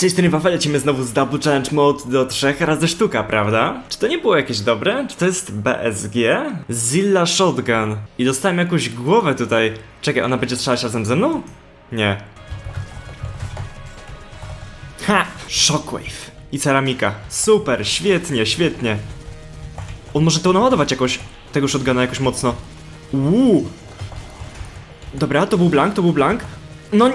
Cześć, ten Wafel, lecimy znowu z Double Challenge Mode do trzech razy sztuka, prawda? Czy to nie było jakieś dobre? Czy to jest BSG? Zilla Shotgun. I dostałem jakąś głowę tutaj. Czekaj, ona będzie strzelać razem ze mną? Nie. Ha! Shockwave. I ceramika. Super, świetnie, świetnie. On może to naładować jakoś, tego shotguna jakoś mocno. Uuu. Dobra, to był blank, to był blank. No...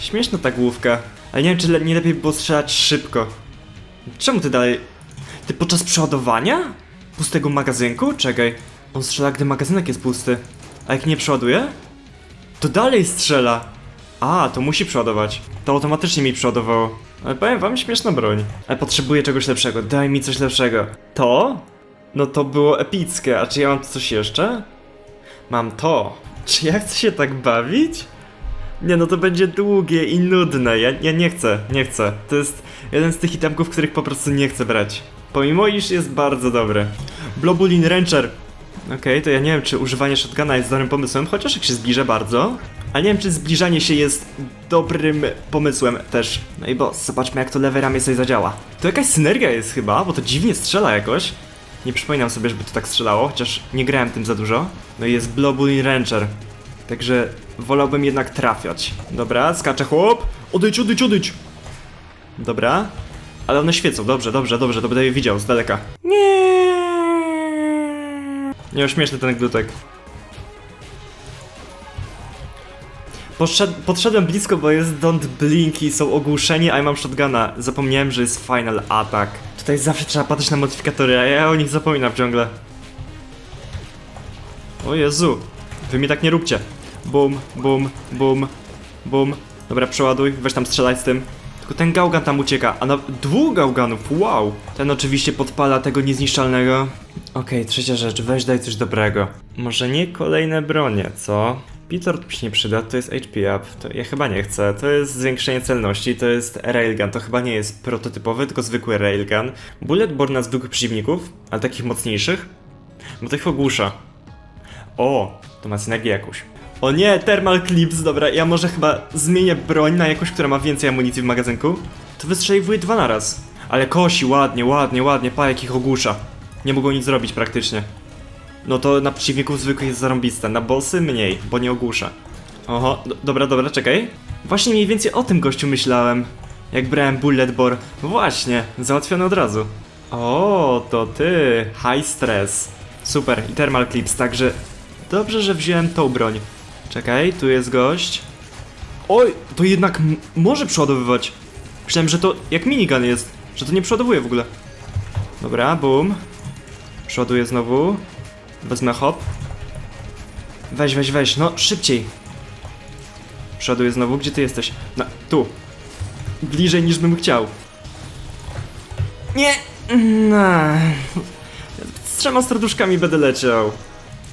Śmieszna ta główka. Ale nie wiem, czy le nie lepiej było strzelać szybko. Czemu ty dalej... Ty podczas przeładowania? Pustego magazynku? Czekaj. On strzela, gdy magazynek jest pusty. A jak nie przeładuje? To dalej strzela. A, to musi przeładować. To automatycznie mi przeładowało. Ale powiem wam, śmieszna broń. Ale potrzebuję czegoś lepszego. Daj mi coś lepszego. To? No to było epickie. A czy ja mam coś jeszcze? Mam to. Czy ja chcę się tak bawić? Nie, no to będzie długie i nudne. Ja, ja nie chcę, nie chcę. To jest jeden z tych itemków, których po prostu nie chcę brać. Pomimo iż jest bardzo dobry. Blobulin Rancher. Okej, to ja nie wiem, czy używanie shotguna jest dobrym pomysłem, chociaż jak się zbliżę bardzo. Ale nie wiem, czy zbliżanie się jest dobrym pomysłem też. No i boss, zobaczmy jak to lewe ramię sobie zadziała. To jakaś synergia jest chyba, bo to dziwnie strzela jakoś. Nie przypominam sobie, żeby to tak strzelało, chociaż nie grałem tym za dużo. No i jest Blobulin Rancher. Także wolałbym jednak trafiać. Dobra, skacze chłop. Odejdź, odejdź, odejdź. Dobra. Ale one świecą, dobrze, dobrze, dobrze, to będę je widział z daleka. Nie. Nie ośmieszny ten glutek. Podszedłem blisko, bo jest don't blink i są ogłuszeni, a ja mam shotguna. Zapomniałem, że jest final attack. Tutaj zawsze trzeba patrzeć na modyfikatory, a ja o nich zapominam ciągle. O Jezu, wy mi tak nie róbcie. Bum, bum, bum, bum. Dobra, przeładuj, weź tam strzelać z tym. Tylko ten gałgan tam ucieka, a na dwóch gałganów, wow! Ten oczywiście podpala tego niezniszczalnego. Okej, trzecia rzecz, weź daj coś dobrego. Może nie kolejne bronie, co? Pitort mi się nie przyda, to jest HP up, to ja chyba nie chcę, to jest zwiększenie celności, to jest railgun, to chyba nie jest prototypowy, tylko zwykły railgun. Bulletborn na zwykłych przeciwników, ale takich mocniejszych, bo to ich ogłusza. O, to ma synergię jakąś. O nie, thermal clips, dobra, ja może chyba zmienię broń na jakąś, która ma więcej amunicji w magazynku. To wystrzeliwuje dwa na raz. Ale kosi, ładnie, ładnie, ładnie, pa jak ich ogłusza. Nie mogą nic zrobić praktycznie. No to na przeciwników zwykłych jest zarąbiste, na bossy mniej, bo nie ogłusza. Oho, do, dobra, dobra, czekaj. Właśnie mniej więcej o tym gościu myślałem. Jak brałem bullet bor. Właśnie, załatwiony od razu. O, to ty, high stress. Super, i thermal clips, także dobrze, że wziąłem tą broń. Czekaj, tu jest gość. Oj, to jednak może przeładowywać. Myślałem, że to jak minigun jest, że to nie przeładowuje w ogóle. Dobra, boom. Przeładuję znowu. Wezmę hop. Weź, weź, weź, no szybciej. Przeładuję znowu, gdzie ty jesteś? Na, tu. Bliżej niż bym chciał. Nie! No. Z trzema serduszkami będę leciał.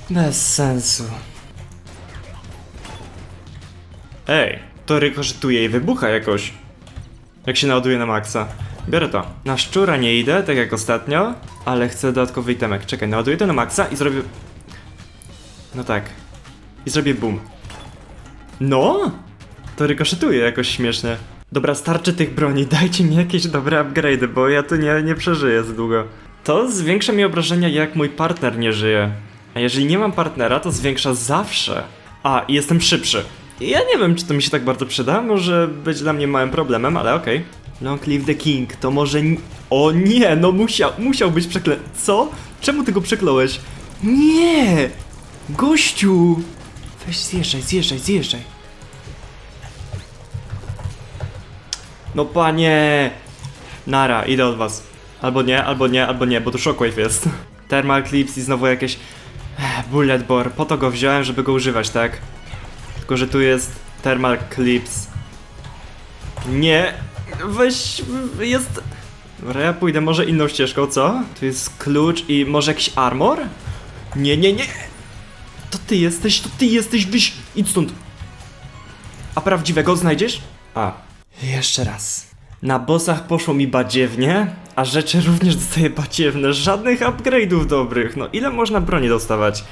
Bez sensu. Ej, to rykoszetuje i wybucha jakoś. Jak się naładuje na maksa. Biorę to. Na szczura nie idę, tak jak ostatnio, ale chcę dodatkowy itemek. Czekaj, naładuję to na maksa i zrobię... No tak. I zrobię boom. No! To rykoszetuje jakoś śmiesznie. Dobra, starczy tych broni, dajcie mi jakieś dobre upgrade'y, bo ja tu nie, nie przeżyję za długo. To zwiększa mi obrażenia, jak mój partner nie żyje. A jeżeli nie mam partnera, to zwiększa zawsze. A, i jestem szybszy. Ja nie wiem, czy to mi się tak bardzo przyda, może być dla mnie małym problemem, ale okej. Long live the king, to może... O nie, no musiał, musiał być przekle... Co? Czemu ty go przekląłeś? Nie! Gościu! Weź zjeżdżaj, zjeżdżaj, zjeżdżaj. No panie! Nara, idę od was. Albo nie, albo nie, albo nie, bo tu shockwave jest. Thermal clips i znowu jakieś... Ech, Bullet bore, po to go wziąłem, żeby go używać, tak? Tylko, że tu jest thermal clips. Nie! Weź... jest... Dobra, ja pójdę może inną ścieżką, co? Tu jest klucz i może jakiś armor? Nie, nie, nie! To ty jesteś, to ty jesteś, wyś... Idź stąd! A prawdziwego znajdziesz? A. Jeszcze raz. Na bossach poszło mi badziewnie, a rzeczy również dostaję badziewne. Żadnych upgrade'ów dobrych. No ile można broni dostawać?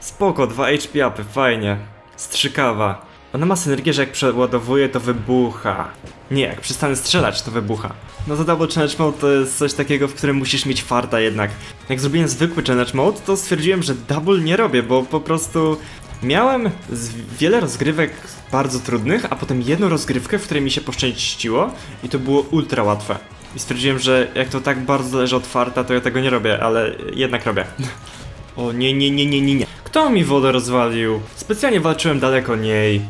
Spoko, 2 HP upy, fajnie. Strzykawa. Ona ma synergię, że jak przeładowuje, to wybucha. Nie, jak przestanę strzelać, to wybucha. No to Double Challenge Mode to jest coś takiego, w którym musisz mieć farta jednak. Jak zrobiłem zwykły Challenge Mode, to stwierdziłem, że Double nie robię, bo po prostu miałem wiele rozgrywek bardzo trudnych, a potem jedną rozgrywkę, w której mi się poszczęściło i to było ultra łatwe. I stwierdziłem, że jak to tak bardzo zależy od farta, to ja tego nie robię, ale jednak robię. O nie, nie, nie, nie, nie, nie. Kto mi wodę rozwalił? Specjalnie walczyłem daleko niej.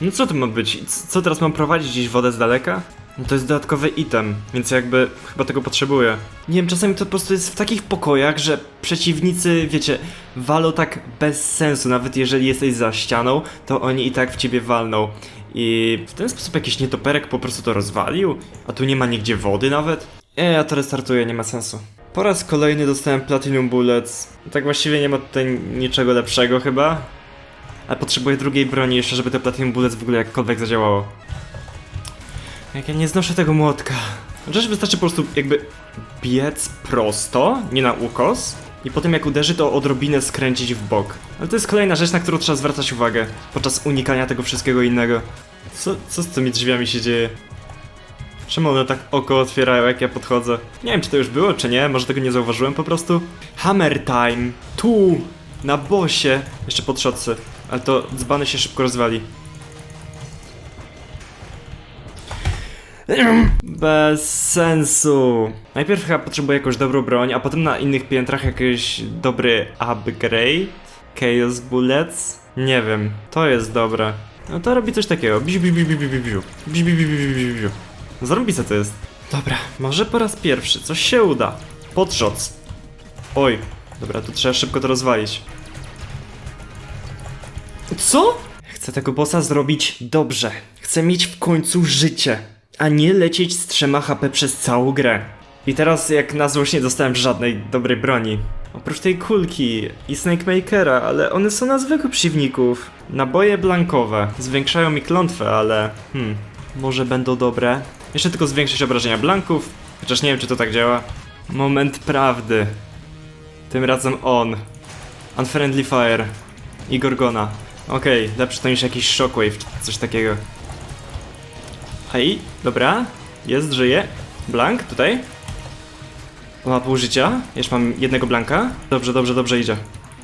No co to ma być? Co teraz mam prowadzić gdzieś wodę z daleka? No to jest dodatkowy item, więc jakby chyba tego potrzebuję. Nie wiem, czasami to po prostu jest w takich pokojach, że przeciwnicy, wiecie, walą tak bez sensu, nawet jeżeli jesteś za ścianą, to oni i tak w ciebie walną. I w ten sposób jakiś nietoperek po prostu to rozwalił, a tu nie ma nigdzie wody nawet. E, ja to restartuję, nie ma sensu. Po raz kolejny dostałem Platinum Bullets. Tak właściwie nie ma tutaj niczego lepszego chyba. Ale potrzebuję drugiej broni jeszcze, żeby te Platinum Bullets w ogóle jakkolwiek zadziałało. Jak ja nie znoszę tego młotka. Chociaż wystarczy po prostu jakby biec prosto, nie na ukos. I potem jak uderzy, to odrobinę skręcić w bok. Ale to jest kolejna rzecz, na którą trzeba zwracać uwagę. Podczas unikania tego wszystkiego innego. Co, co z tymi drzwiami się dzieje? Czemu one tak oko otwierają, jak ja podchodzę? Nie wiem, czy to już było, czy nie, może tego nie zauważyłem po prostu. Hammer time! Tu! Na bosie! Jeszcze pod szotce. Ale to dzbany się szybko rozwali. Bez sensu. Najpierw chyba potrzebuję jakąś dobrą broń, a potem na innych piętrach jakiś dobry upgrade. Chaos Bullets? Nie wiem, to jest dobre. No to robi coś takiego. Biu, biu, biu, biu, biu. Biu, biu, biu, biu, biu, biu, biu. Zarąbiste to jest. Dobra, może po raz pierwszy coś się uda. Podshots. Oj, dobra, tu trzeba szybko to rozwalić. Co? Chcę tego bossa zrobić dobrze. Chcę mieć w końcu życie, a nie lecieć z trzema HP przez całą grę. I teraz jak na złość nie dostałem żadnej dobrej broni. Oprócz tej kulki i Snakemakera, ale one są na zwykłych przeciwników. Naboje blankowe. Zwiększają mi klątwę, ale... Hmm, może będą dobre. Jeszcze tylko zwiększyć obrażenia blanków. Chociaż nie wiem, czy to tak działa. Moment prawdy. Tym razem on. Unfriendly Fire. I Gorgona. Okej, lepsze to niż jakiś Shockwave coś takiego. Hej, dobra. Jest, żyje. Blank, tutaj. Ma pół życia. Jeszcze mam jednego blanka. Dobrze, dobrze, dobrze idzie.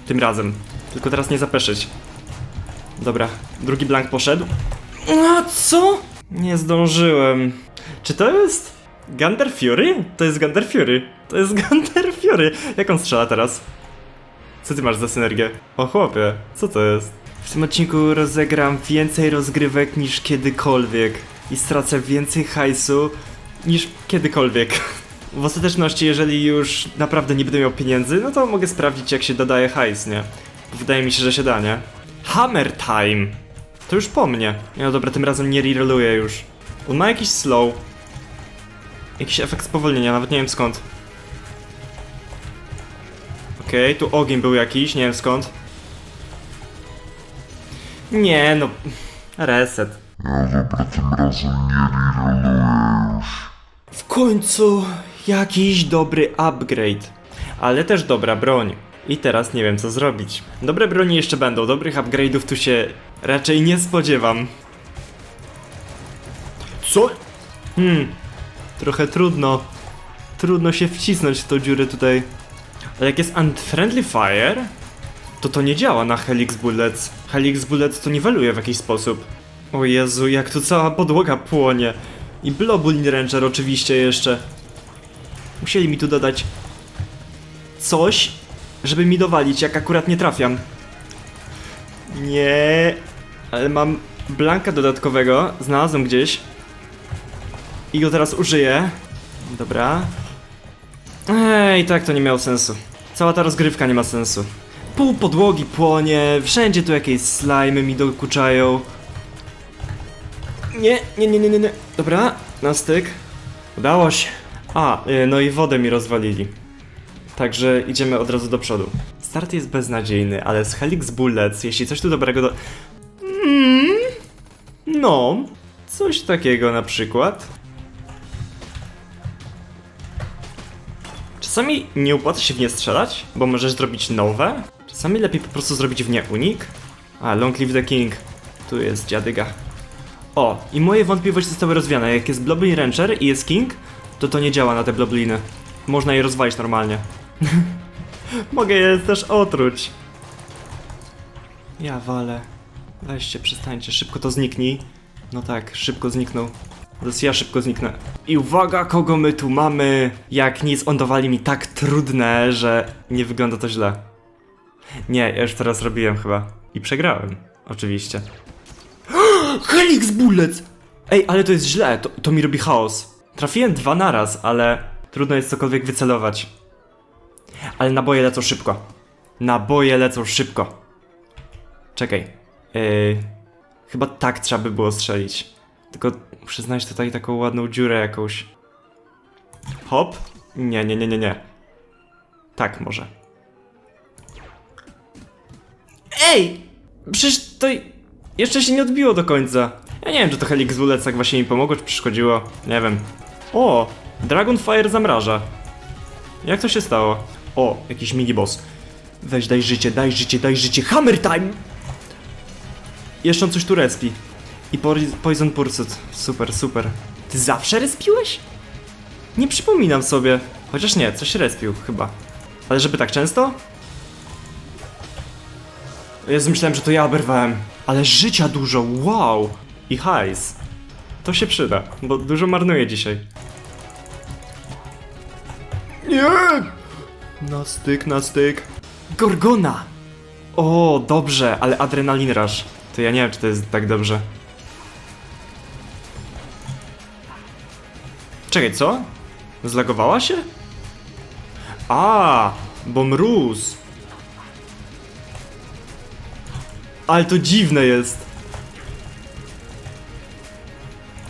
Tym razem. Tylko teraz nie zapeszyć. Dobra, drugi blank poszedł. A co? Nie zdążyłem. Czy to jest Gander Fury? To jest Gander Fury. To jest Gander Fury. Jak on strzela teraz? Co ty masz za synergię? O chłopie, co to jest? W tym odcinku rozegram więcej rozgrywek niż kiedykolwiek i stracę więcej hajsu niż kiedykolwiek. W ostateczności, jeżeli już naprawdę nie będę miał pieniędzy, no to mogę sprawdzić jak się dodaje hajs, nie? Wydaje mi się, że się da, nie? Hammer time! To już po mnie. No dobra, tym razem nie rerooluję już. On ma jakiś slow. Jakiś efekt spowolnienia, nawet nie wiem skąd. Okej, tu ogień był jakiś, nie wiem skąd. Nie no. Reset. No dobra, tym razem nie reroluję już. W końcu jakiś dobry upgrade. Ale też dobra broń. I teraz nie wiem co zrobić. Dobre broni jeszcze będą, dobrych upgrade'ów tu się raczej nie spodziewam. Co? Hmm, trochę trudno. Trudno się wcisnąć w tą dziurę tutaj. Ale jak jest Unfriendly Fire, to to nie działa na Helix Bullets. Helix Bullets to niweluje w jakiś sposób. O Jezu, jak tu cała podłoga płonie. I Blobulin Ranger oczywiście jeszcze. Musieli mi tu dodać coś, żeby mi dowalić, jak akurat nie trafiam. Nie, ale mam blanka dodatkowego, znalazłem gdzieś. I go teraz użyję. Dobra. Ej, tak to nie miało sensu. Cała ta rozgrywka nie ma sensu. Pół podłogi płonie, wszędzie tu jakieś slimy mi dokuczają. Nie, nie, nie, nie, nie, nie. Dobra, na styk. Udało się. A, y, no i wodę mi rozwalili. Także idziemy od razu do przodu. Start jest beznadziejny, ale z Helix Bullets, jeśli coś tu dobrego do... No, coś takiego na przykład. Czasami nie opłaca się w nie strzelać, bo możesz zrobić nowe. Czasami lepiej po prostu zrobić w nie unik. A, Long Live the King. Tu jest dziadyga. O, i moje wątpliwości zostały rozwiane. Jak jest Bloblin Rancher i jest King, to to nie działa na te Blobliny. Można je rozwalić normalnie. Mogę je też otruć. Ja walę. Weźcie, przestańcie, szybko to zniknij. No tak, szybko zniknął. Teraz ja szybko zniknę. I uwaga, kogo my tu mamy! Jak nic, on mi tak trudne, że nie wygląda to źle. Nie, ja już teraz robiłem chyba. I przegrałem, oczywiście. Helix Bullets! Ej, ale to jest źle, to, to mi robi chaos. Trafiłem dwa naraz, ale trudno jest cokolwiek wycelować. Ale naboje lecą szybko. Naboje lecą szybko. Czekaj. Yy, chyba tak trzeba by było strzelić. Tylko muszę znaleźć tutaj taką ładną dziurę jakąś. Hop. Nie, nie, nie, nie, nie. Tak może. Ej! Przecież to jeszcze się nie odbiło do końca. Ja nie wiem, czy to Helix Bullets tak właśnie mi pomogło, czy przeszkodziło. Nie wiem. O! Dragonfire zamraża. Jak to się stało? O, jakiś miniboss. Weź, daj życie, daj życie, daj życie. Hammer time! Jeszcze coś tu respi. I poi- Poison Pursuit. Super, super. Ty zawsze respiłeś? Nie przypominam sobie. Chociaż nie, coś respił chyba. Ale żeby tak często? Jezu, myślałem, że to ja oberwałem. Ale życia dużo, wow! I hajs. To się przyda, bo dużo marnuję dzisiaj. Nie! Na styk, na styk. Gorgona! O, dobrze, ale adrenalin rush. Ja nie wiem, czy to jest tak dobrze. Czekaj, co? Zlagowała się? A, bo mróz. Ale to dziwne jest.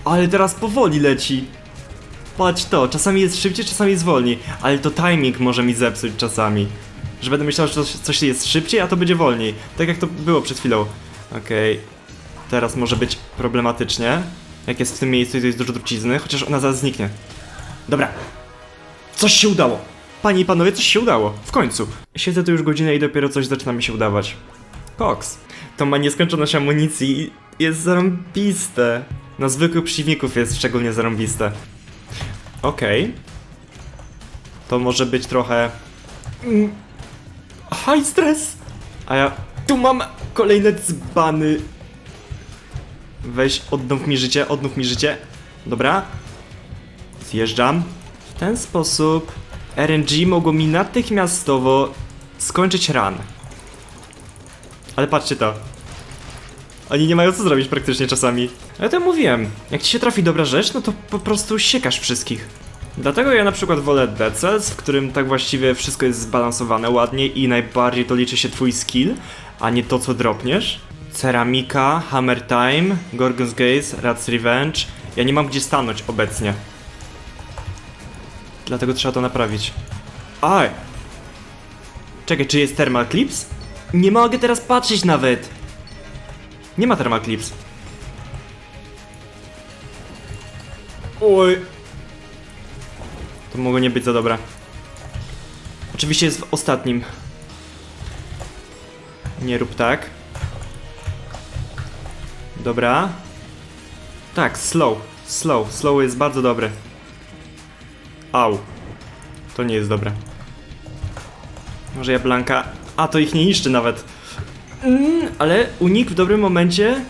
Ale teraz powoli leci. Patrz to, czasami jest szybciej, czasami jest wolniej. Ale to timing może mi zepsuć czasami. Że będę myślał, że coś jest szybciej, a to będzie wolniej. Tak jak to było przed chwilą. Okej. Teraz może być problematycznie. Jak jest w tym miejscu i tu jest dużo trucizny, chociaż ona zaraz zniknie. Dobra. Coś się udało. Panie i panowie, coś się udało. W końcu. Siedzę tu już godzinę i dopiero coś zaczyna mi się udawać. Cox. To ma nieskończoność amunicji i jest zarąbiste. Na zwykłych przeciwników jest szczególnie zarąbiste. Okej. To może być trochę... Mm. High stress! A ja tu mam kolejne dzbany. Weź, odnów mi życie, odnów mi życie. Dobra. Zjeżdżam. W ten sposób RNG mogło mi natychmiastowo skończyć run. Ale patrzcie to. Oni nie mają co zrobić praktycznie czasami. Ale to mówiłem, jak ci się trafi dobra rzecz, no to po prostu siekasz wszystkich. Dlatego ja na przykład wolę Decels, w którym tak właściwie wszystko jest zbalansowane ładnie i najbardziej to liczy się twój skill, a nie to co dropniesz. Ceramika, Hammer Time, Gorgon's Gaze, Rat's Revenge. Ja nie mam gdzie stanąć obecnie. Dlatego trzeba to naprawić. Aj! Czekaj, czy jest Thermal Clips? Nie mogę teraz patrzeć nawet! Nie ma Thermal Clips. Oj. To mogło nie być za dobre. Oczywiście jest w ostatnim. Nie rób tak. Dobra. Tak, slow. Slow. Slow jest bardzo dobry. Au. To nie jest dobre. Może ja Blanka... A, to ich nie niszczy nawet. Mm, ale unik w dobrym momencie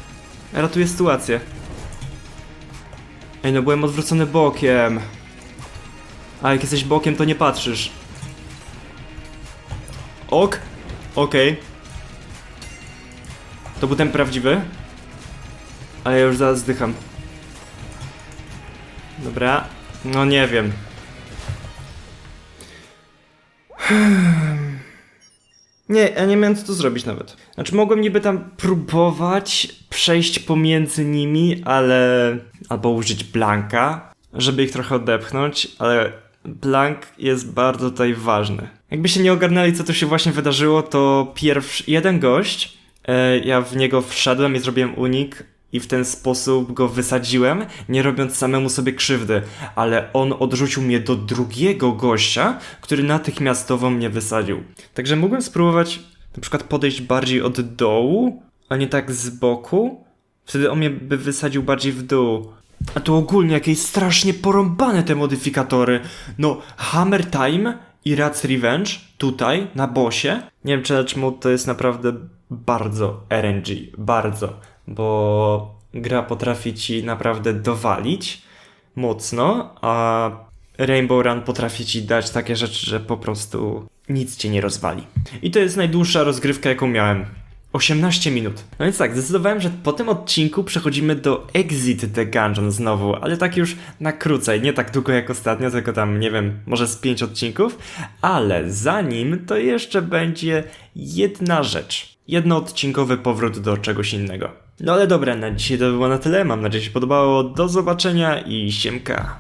ratuje sytuację. Ej, no byłem odwrócony bokiem. A jak jesteś bokiem, to nie patrzysz. Ok. Okej. To był ten prawdziwy. Ale ja już zaraz zdycham. Dobra. No nie wiem. Nie, ja nie miałem co tu zrobić nawet. Znaczy mogłem niby tam próbować przejść pomiędzy nimi, ale... Albo użyć Blanka, żeby ich trochę odepchnąć, ale Blank jest bardzo tutaj ważny. Jakby się nie ogarnęli, co tu się właśnie wydarzyło, to pierwszy... Jeden gość, ja w niego wszedłem i zrobiłem unik i w ten sposób go wysadziłem, nie robiąc samemu sobie krzywdy, ale on odrzucił mnie do drugiego gościa, który natychmiastowo mnie wysadził. Także mogłem spróbować na przykład podejść bardziej od dołu, a nie tak z boku, Wtedy on mnie by wysadził bardziej w dół. A tu ogólnie jakieś strasznie porąbane te modyfikatory. No, Hammer Time i Rats Revenge tutaj, na bossie. Nie wiem, czy Ledge Mode to jest naprawdę bardzo RNG. Bardzo. Bo gra potrafi ci naprawdę dowalić mocno, a Rainbow Run potrafi ci dać takie rzeczy, że po prostu nic cię nie rozwali. I to jest najdłuższa rozgrywka, jaką miałem. 18 minut. No więc tak, zdecydowałem, że po tym odcinku przechodzimy do Exit the Gungeon znowu, ale tak już na krócej, nie tak długo jak ostatnio, tylko tam, nie wiem, może z 5 odcinków, ale zanim to jeszcze będzie jedna rzecz. Jednoodcinkowy powrót do czegoś innego. No ale dobra, na dzisiaj to było na tyle, mam nadzieję, że się podobało, do zobaczenia i siemka.